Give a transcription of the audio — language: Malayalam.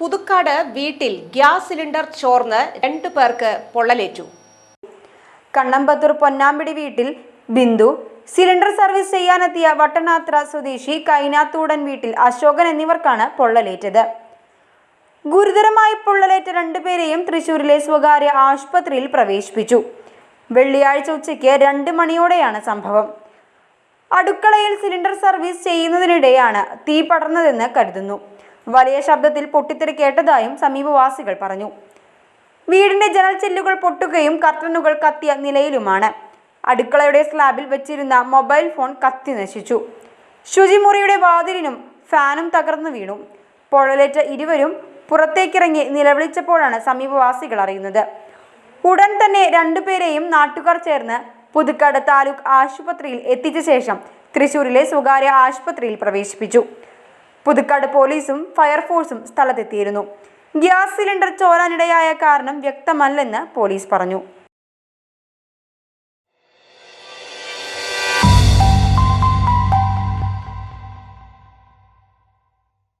പുതുക്കാട് വീട്ടിൽ ഗ്യാസ് സിലിണ്ടർ ചോർന്ന് രണ്ടു പേർക്ക് പൊള്ളലേറ്റു. കണ്ണമ്പത്തൂർ പൊന്നാമ്പിടി വീട്ടിൽ ബിന്ദു സിലിണ്ടർ സർവീസ് ചെയ്യാനെത്തിയ വട്ടനാത്ര സ്വദേശി കൈനാത്തൂടൻ വീട്ടിൽ അശോകൻ എന്നിവർക്കാണ് പൊള്ളലേറ്റത്. ഗുരുതരമായി പൊള്ളലേറ്റ രണ്ടുപേരെയും തൃശൂരിലെ സ്വകാര്യ ആശുപത്രിയിൽ പ്രവേശിപ്പിച്ചു. വെള്ളിയാഴ്ച ഉച്ചയ്ക്ക് രണ്ട് മണിയോടെയാണ് സംഭവം. അടുക്കളയിൽ സിലിണ്ടർ സർവീസ് ചെയ്യുന്നതിനിടെയാണ് തീ പടർന്നതെന്ന് കരുതുന്നു. വലിയ ശബ്ദത്തിൽ പൊട്ടിത്തെറി കേട്ടതായും സമീപവാസികൾ പറഞ്ഞു. വീടിന്റെ ജനൽ ചെല്ലുകൾ പൊട്ടുകയും കർട്ടനുകൾ കത്തിയ നിലയിലുമാണ്. അടുക്കളയുടെ സ്ലാബിൽ വെച്ചിരുന്ന മൊബൈൽ ഫോൺ കത്തി നശിച്ചു. ശുചിമുറിയുടെ വാതിലിനും ഫാനും തകർന്നു വീണു. പൊള്ളലേറ്റ ഇരുവരും പുറത്തേക്കിറങ്ങി നിലവിളിച്ചപ്പോഴാണ് സമീപവാസികൾ അറിയുന്നത്. ഉടൻ തന്നെ രണ്ടുപേരെയും നാട്ടുകാർ ചേർന്ന് പുതുക്കാട് താലൂക്ക് ആശുപത്രിയിൽ എത്തിച്ച ശേഷം തൃശൂരിലെ സ്വകാര്യ ആശുപത്രിയിൽ പ്രവേശിപ്പിച്ചു. പുതുക്കാട് പോലീസും ഫയർഫോഴ്സും സ്ഥലത്തെത്തിയിരുന്നു. ഗ്യാസ് സിലിണ്ടർ ചോരാനിടയായ കാരണം വ്യക്തമല്ലെന്ന് പോലീസ് പറഞ്ഞു.